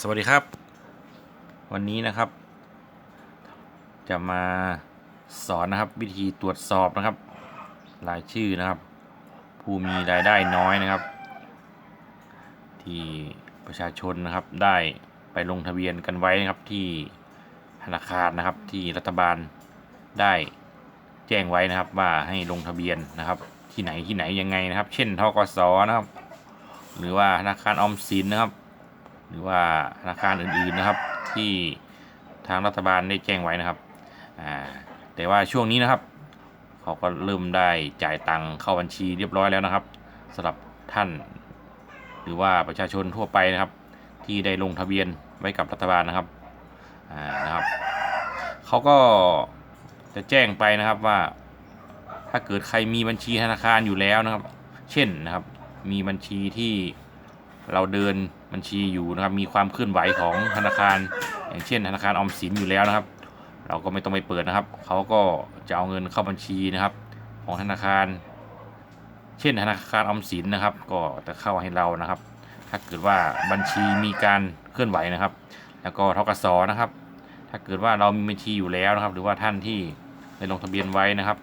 สวัสดีครับ วันนี้นะครับ จะมาสอนนะครับวิธีตรวจสอบนะครับ รายชื่อนะครับ ผู้มีรายได้น้อยนะครับ ที่ประชาชนนะครับได้ไปลงทะเบียนกันไว้นะครับที่ธนาคารนะครับที่รัฐบาลได้แจ้งไว้นะครับว่าให้ลงทะเบียนนะครับ ที่ไหนที่ไหนยังไงนะครับ เช่นทกสนะครับ หรือว่าธนาคารออมสินนะครับ หรือว่าธนาคารอื่นๆนะครับ ที่ทางรัฐบาลได้แจ้งไว้นะครับแต่ว่าช่วงนี้นะครับ เขาก็เริ่มได้จ่ายตังค์เข้าบัญชีเรียบร้อยแล้วนะครับสำหรับท่าน หรือว่าประชาชนทั่วไปนะครับ ที่ได้ลงทะเบียนไว้กับรัฐบาลนะครับนะครับเขาก็จะแจ้งไปนะครับว่าถ้าเกิดใครมีบัญชีธนาคารอยู่แล้วนะครับ เช่นนะครับ มีบัญชีที่เราเดิน บัญชีอยู่นะครับ มีความเคลื่อนไหวของธนาคาร อย่างเช่น ธนาคารออมสินอยู่แล้วนะครับ เราก็ไม่ต้องไปเปิดนะครับ เขาก็จะเอาเงินเข้าบัญชีนะครับ ของธนาคาร เช่น ธนาคารออมสินนะครับ ก็จะเข้าให้เรานะครับ ถ้าเกิดว่าบัญชีมีการเคลื่อนไหวนะครับ แล้วก็ทกสนะครับ ถ้าเกิดว่าเรามีบัญชีอยู่แล้วนะครับ หรือว่าท่านที่ได้ลงทะเบียนไว้นะครับ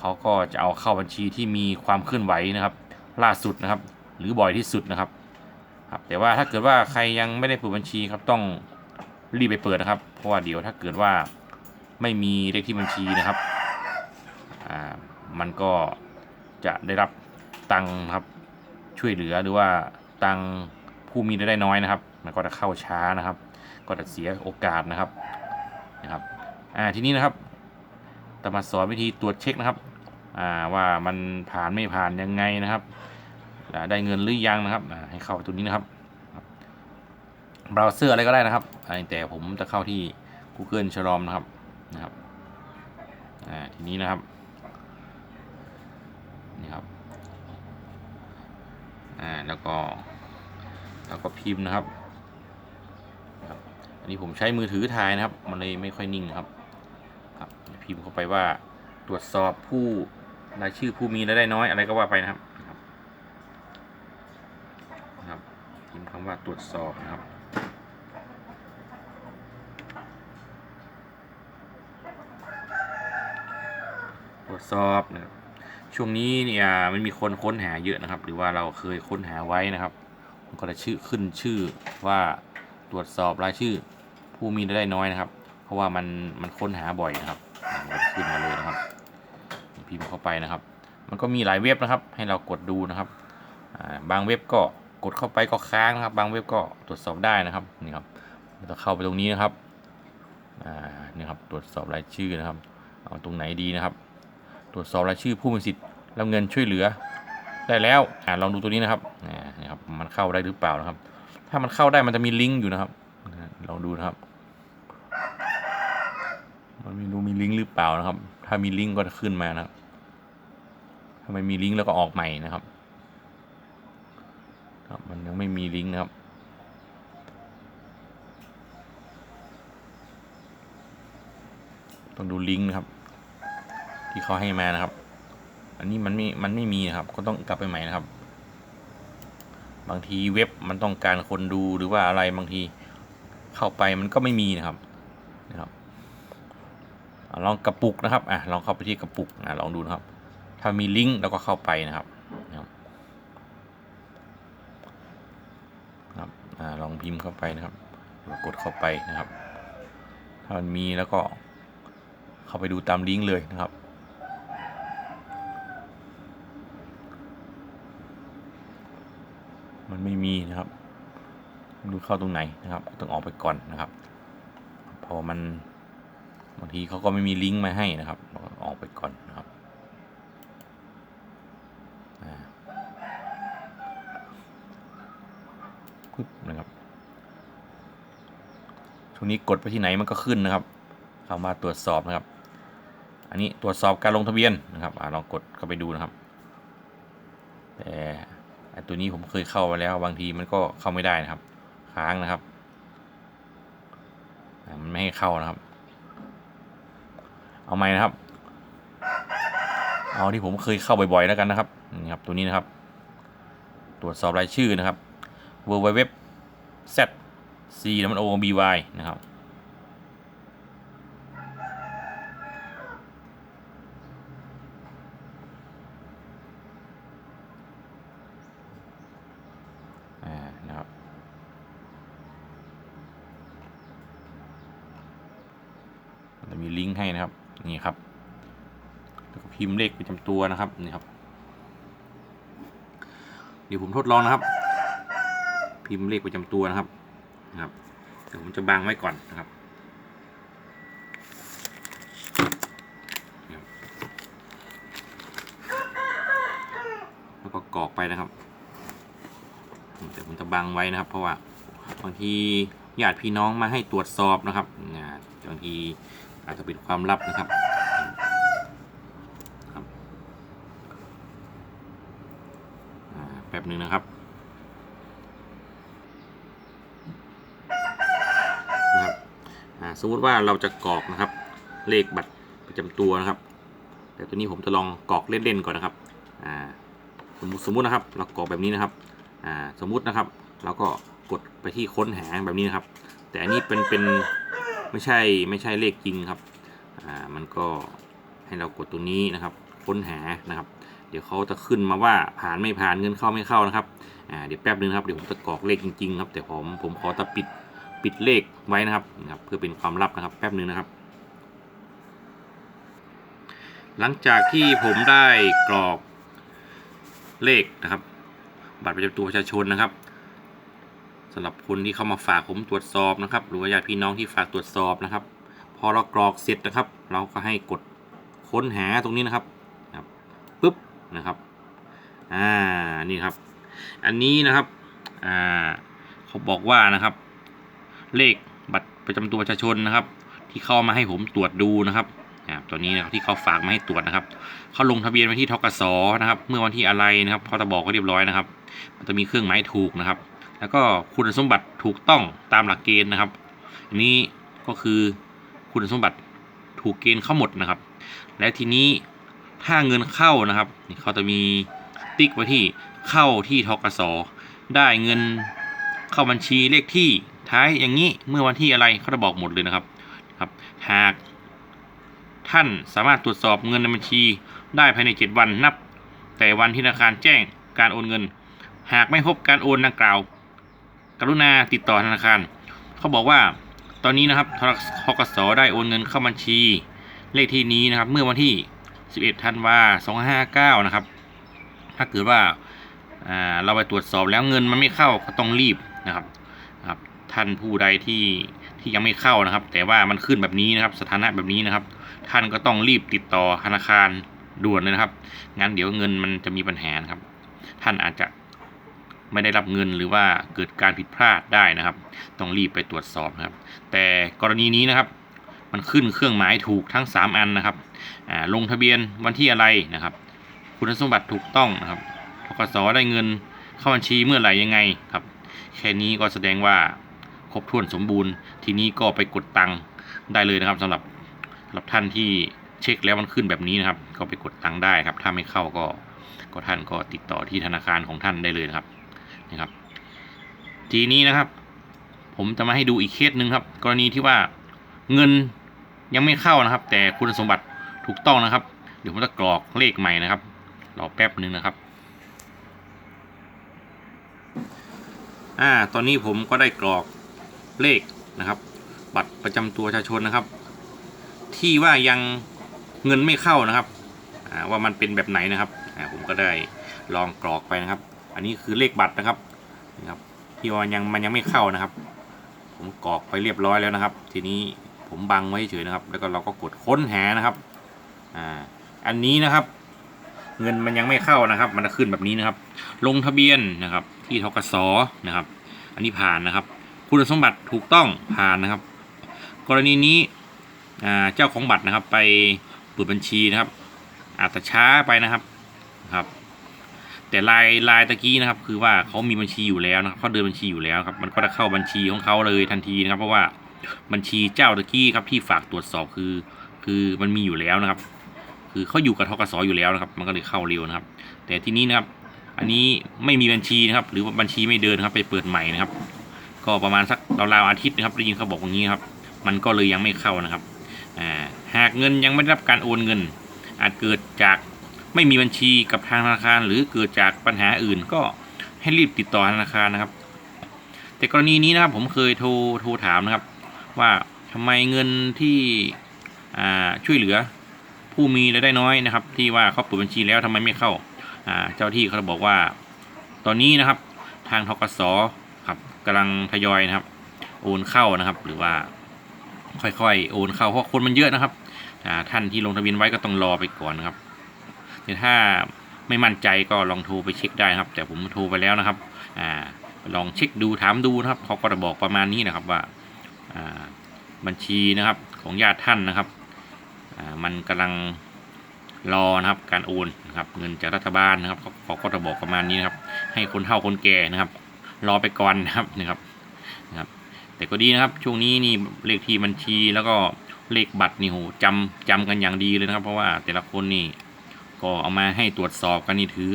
เขาก็จะเอาเข้าบัญชีที่มีความเคลื่อนไหวนะครับ ล่าสุดนะครับ หรือบ่อยที่สุดนะครับ ครับแต่ว่าถ้าเกิดว่าใครยังไม่ได้เปิดบัญชีครับต้องรีบไปเปิดนะครับ เพราะว่าเดี๋ยวถ้าเกิดว่าไม่มีเลขที่บัญชีนะครับอ่ามันก็จะได้รับตังค์ครับช่วยเหลือหรือว่าตังค์ผู้มีรายได้น้อยนะครับ มันก็จะเข้าช้านะครับ ก็จะเสียโอกาสนะครับนะครับอ่าทีนี้นะครับจะมาสอนวิธีตรวจเช็คนะครับอ่าว่ามันผ่านไม่ผ่านยังไงนะครับ ได้เงินหรือยังนะครับให้เข้าตัวนี้นะครับเบราว์เซอร์อะไรก็ได้นะครับ แต่ผมจะเข้าที่ Google Chrome นะครับนะครับทีนี้นะครับนี่ครับแล้วก็แล้วก็พิมพ์นะครับอันนี้ผมใช้มือถือถ่ายนะครับ มันเลยไม่ค่อยนิ่งครับครับพิมพ์เข้าไปว่าตรวจสอบผู้รายชื่อผู้มีรายได้น้อยอะไรก็ว่าไปนะครับ พิมพ์คำว่า ตรวจสอบนะครับ ตรวจสอบนะช่วงนี้เนี่ยมันมีคนค้นหาเยอะนะครับ หรือว่าเราเคยค้นหาไว้นะครับมันก็จะชื่อขึ้นชื่อว่าตรวจสอบรายชื่อผู้มีรายได้น้อยนะครับ เพราะว่ามันมันค้นหาบ่อยนะครับมันขึ้นมาเลยนะครับพิมพ์เข้าไปนะครับ มันก็มีหลายเว็บนะครับ ให้เรากดดูนะครับบางเว็บก็ กดเข้าไปก็ค้างนะครับ บางเว็บก็ตรวจสอบได้นะครับนี่ครับจะเข้าไปตรงนี้นะครับอ่านี่ครับตรวจสอบรายชื่อนะครับ เอาตรงไหนดีนะครับ ตรวจสอบรายชื่อผู้มีสิทธิ์รับเงินช่วยเหลือ ได้แล้วอ่าลองดูตัวนี้นะครับอ่านี่ครับมันเข้าได้หรือเปล่านะครับ ถ้ามันเข้าได้มันจะมีลิงก์อยู่นะครับลองดูนะครับมันไม่รู้มีลิงก์หรือเปล่านะครับ ถ้ามีลิงก์ก็จะขึ้นมานะครับถ้าไม่มีลิงก์แล้วก็ออกใหม่นะครับ มันยังไม่มีลิงก์นะครับ ต้องดูลิงก์นะครับ ที่เขาให้มานะครับ อันนี้มันไม่ มันไม่มีนะครับ ก็ต้องกลับไปใหม่นะครับ บางทีเว็บมันต้องการคนดูหรือว่าอะไรบางทีเข้าไปมันก็ไม่มีนะครับ นะครับอลองกระปุกนะครับ อะ ลองเข้าไปที่กระปุก อะ ลองดูนะครับ ถ้ามีลิงก์เราก็เข้าไปนะครับนะครับครับอะ ลองพิมพ์เข้าไปนะครับกดเข้าไปนะครับ ถ้ามันมีแล้วก็เข้าไปดูตามลิงก์เลยนะครับ มันไม่มีนะครับดูเข้าตรงไหนนะครับต้องออกไปก่อนนะครับพอมันบางทีเขาก็ไม่มีลิงก์มาให้นะครับออกไปก่อนนะครับอ่าปึ๊บนะครับ ช่วนี้กดไปที่ไหนมันก็ขึ้นนะครับคำว่าตรวจสอบนะครับ อันนี้ตรวจสอบการลงทะเบียนนะครับอลองกดเข้าไปดูนะครับ แต่ตัวนี้ผมเคยเข้าไปแล้ว บางทีมันก็เข้าไม่ได้นะครับ ค้างนะครับ มันไม่ให้เข้านะครับ เอาไหมนะครับ เอาที่ผมเคยเข้าบ่อยๆแล้วกันนะครับนี่ครับตัวนี้นะครับ ตรวจสอบรายชื่อนะครับ w w w z C แล้วมัน O B Y นะครับ อ่า นะครับ จะมีลิงก์ให้นะครับ นี่ครับ แล้วก็พิมพ์เลขประจำตัวนะครับ นี่ครับ เดี๋ยวผมทดลองนะครับ พิมพ์เลขประจำตัวนะครับ นะครับเดี๋ยวผมจะบังไว้ก่อนนะครับแล้วก็กรอกไปนะครับแต่ผมจะบังไว้นะครับ เพราะว่าบางทีญาติพี่น้องมาให้ตรวจสอบนะครับนะบางทีอาจจะเป็นความลับนะครับครับแป๊บหนึ่งนะครับอ่า สมมติว่าเราจะกรอกนะครับ เลขบัตรประจำตัวนะครับ แต่ตัวนี้ผมจะลองกรอกเล่นๆก่อนนะครับอ่าสมมติสมมตินะครับ เรากรอกแบบนี้นะครับอ่าสมมุตินะครับ เราก็กดไปที่ค้นหาแบบนี้นะครับ แต่อันนี้เป็นเป็นไม่ใช่ไม่ใช่เลขจริงครับอ่ามันก็ให้เรากดตัวนี้นะครับ ค้นหานะครับ เดี๋ยวเขาจะขึ้นมาว่าผ่านไม่ผ่านเงินเข้าไม่เข้านะครับอ่าเดี๋ยวแป๊บนึงครับเดี๋ยวผมจะกรอกเลขจริง ๆ ครับ แต่ผมผมขอตะปิด ปิดเลขไว้นะครับนะครับเพื่อเป็นความลับนะครับแป๊บหนึ่งนะครับ หลังจากที่ผมได้กรอกเลขนะครับ บัตรประจำตัวประชาชนนะครับสำหรับคนที่เข้ามาฝากผมตรวจสอบนะครับ หรือว่าญาติพี่น้องที่ฝากตรวจสอบนะครับ พอเรากรอกเสร็จนะครับ เราก็ให้กดค้นหาตรงนี้นะครับครับปุ๊บนะครับอ่านี่ครับ อันนี้นะครับอ่าเขาบอกว่านะครับ เลขบัตรประจำตัวประชาชนนะครับ ที่เข้ามาให้ผมตรวจดูนะครับตัวนี้นะครับที่เขาฝากมาให้ตรวจนะครับ เขาลงทะเบียนไว้ที่ทกสนะครับ เมื่อวันที่อะไรนะครับเขาจะบอกไว้เรียบร้อยนะครับ มันจะมีเครื่องหมายถูกนะครับ แล้วก็คุณสมบัติถูกต้องตามหลักเกณฑ์นะครับ อันนี้ก็คือคุณสมบัติถูกเกณฑ์เข้าหมดนะครับ และทีนี้ถ้าเงินเข้านะครับนี่เขาจะมีติ๊กไว้ที่เข้าที่ทกสได้เงินเข้าบัญชีเลขที่ ท้ายอย่างนี้เมื่อวันที่อะไรเขาจะบอกหมดเลยนะครับครับ หากท่านสามารถตรวจสอบเงินในบัญชี ได้ภายใน 7 วันนับ แต่วันที่ธนาคารแจ้งการโอนเงิน หากไม่พบการโอนดังกล่าว กรุณาติดต่อธนาคาร เขาบอกว่าตอนนี้นะครับทกสได้โอนเงินเข้าบัญชี เลขที่นี้นะครับ เมื่อวันที่ 11ธันวา2559 นะครับ ถ้าเกิดว่าเราไปตรวจสอบแล้วเงินมันไม่เข้าก็ต้องรีบนะครับ ท่านผู้ใดที่ที่ยังไม่เข้านะครับ แต่ว่ามันขึ้นแบบนี้นะครับ สถานะแบบนี้นะครับ ท่านก็ต้องรีบติดต่อธนาคารด่วนเลยนะครับ งั้นเดี๋ยวเงินมันจะมีปัญหานะครับ ท่านอาจจะไม่ได้รับเงินหรือว่าเกิดการผิดพลาดได้นะครับ ต้องรีบไปตรวจสอบนะครับ แต่กรณีนี้นะครับ มันขึ้นเครื่องหมายถูกทั้ง 3 อันนะครับอ่าลงทะเบียนวันที่อะไรนะครับ คุณสมบัติถูกต้องนะครับทกสได้เงินเข้าบัญชีเมื่อไหร่ยังไงครับ แค่นี้ก็แสดงว่า ครบถ้วนสมบูรณ์ ทีนี้ก็ไปกดตังค์ได้เลยนะครับสำหรับสำหรับท่านที่เช็คแล้วมันขึ้นแบบนี้นะครับ ก็ไปกดตังค์ได้ครับ ถ้าไม่เข้าก็ก็ท่านก็ติดต่อที่ธนาคารของท่านได้เลยนะครับนะครับ ทีนี้นะครับ ผมจะมาให้ดูอีกเคสหนึ่งครับ กรณีที่ว่าเงินยังไม่เข้านะครับ แต่คุณสมบัติถูกต้องนะครับ เดี๋ยวผมจะกรอกเลขใหม่นะครับรอแป๊บหนึ่งนะครับอ่าตอนนี้ผมก็ได้กรอก เลขนะครับ บัตรประจำตัวประชาชนนะครับ ที่ว่ายังเงินไม่เข้านะครับว่ามันเป็นแบบไหนนะครับผมก็ได้ลองกรอกไปนะครับ อันนี้คือเลขบัตรนะครับนะครับที่ว่ายังมันยังไม่เข้านะครับ ผมกรอกไปเรียบร้อยแล้วนะครับ ทีนี้ผมบังไว้เฉยนะครับ แล้วก็เราก็กดค้นหานะครับอ่าอันนี้นะครับ เงินมันยังไม่เข้านะครับ มันจะขึ้นแบบนี้นะครับ ลงทะเบียนนะครับ ที่ทกสนะครับ อันนี้ผ่านนะครับ คุณสมบัติถูกต้องผ่านนะครับ กรณีนี้เจ้าของบัตรนะครับ ไปเปิดบัญชีนะครับ อาจจะช้าไปนะครับครับ แต่ลายลายตะกี้นะครับ คือว่าเขามีบัญชีอยู่แล้วนะครับเขาเดินบัญชีอยู่แล้วครับ มันก็จะเข้าบัญชีของเขาเลยทันทีนะครับ เพราะว่าบัญชีเจ้าตะกี้ครับที่ฝากตรวจสอบคือ คือมันมีอยู่แล้วนะครับ คือเขาอยู่กับทกสอยู่แล้วนะครับ มันก็เลยเข้าเร็วนะครับ แต่ทีนี้นะครับ อันนี้ไม่มีบัญชีนะครับ หรือว่าบัญชีไม่เดินครับ ไปเปิดใหม่นะครับ ก็ประมาณสักราวๆอาทิตย์นะครับได้ยินเขาบอกอย่างนี้ครับ มันก็เลยยังไม่เข้านะครับหากเงินยังไม่ได้รับการโอนเงิน อาจเกิดจากไม่มีบัญชีกับทางธนาคาร หรือเกิดจากปัญหาอื่น ก็ให้รีบติดต่อธนาคารนะครับ แต่กรณีนี้นะครับผมเคยโทรโทรถามนะครับ ว่าทำไมเงินที่ช่วยเหลือผู้มีรายได้น้อยนะครับ ที่ว่าเขาเปิดบัญชีแล้วทำไมไม่เข้าอ่าเจ้าที่เขาบอกว่า ตอนนี้นะครับทางทกสครับ กำลังทยอยนะครับ โอนเข้านะครับ หรือว่าค่อยๆ โอนเข้าเพราะคนมันเยอะนะครับท่านที่ลงทะเบียนไว้ก็ต้องรอไปก่อนนะครับแต่ถ้าไม่มั่นใจก็ลองโทรไปเช็คได้ครับ แต่ผมโทรไปแล้วนะครับอลองเช็คดูถามดูนะครับเขาก็จะบอกประมาณนี้นะครับว่าบัญชีนะครับของญาติท่านนะครับมันกำลังรอนะครับ การโอนนะครับ เงินจากรัฐบาลนะครับเขาเขาก็จะบอกประมาณนี้นะครับ ให้คนเฒ่าคนแก่นะครับ รอไปก่อนนะครับนะครับนะครับ แต่ก็ดีนะครับ ช่วงนี้นี่เลขที่บัญชีแล้วก็เลขบัตรนี่โหจำจำกันอย่างดีเลยนะครับ เพราะว่าแต่ละคนนี่ก็เอามาให้ตรวจสอบกันนี่ถือ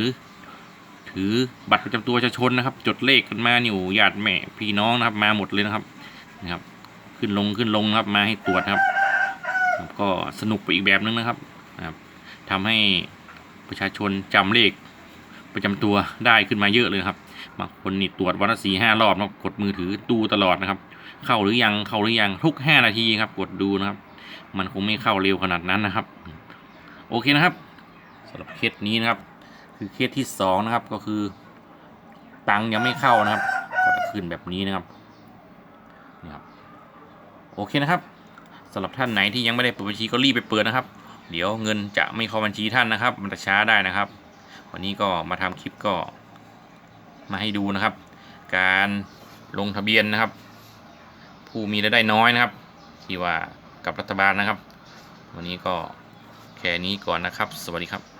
ถือบัตรประจำตัวประชาชนนะครับ จดเลขกันมานี่โหญาติแม่พี่น้องนะครับ มาหมดเลยนะครับนะครับ ขึ้นลงขึ้นลงนะครับมาให้ตรวจครับครับก็สนุกไปอีกแบบนึงนะครับนะครับทำให้ประชาชนจำเลข ประจำตัวได้ขึ้นมาเยอะเลยครับบางคนนี่ตรวจวันละสี่ห้ารอบนะกดมือถือดูตลอดนะครับ เข้าหรือยังเข้าหรือยังทุกห้านาทีครับ กดดูนะครับ มันคงไม่เข้าเร็วขนาดนั้นนะครับ โอเคนะครับสำหรับเคสนี้นะครับ คือเคสที่สองนะครับก็คือ ตังค์ยังไม่เข้านะครับก็จะขึ้นแบบนี้นะครับนี่ครับโอเคนะครับสำหรับท่านไหนที่ยังไม่ได้เปิดบัญชีก็รีบไปเปิดนะครับ เดี๋ยวเงินจะไม่เข้าบัญชีท่านนะครับ มันจะช้าได้นะครับ วันนี้ก็มาทำคลิปก็มาให้ดูนะครับ การลงทะเบียนนะครับ ผู้มีรายได้น้อยนะครับ ที่ว่ากับรัฐบาลนะครับ วันนี้ก็แค่นี้ก่อนนะครับ สวัสดีครับ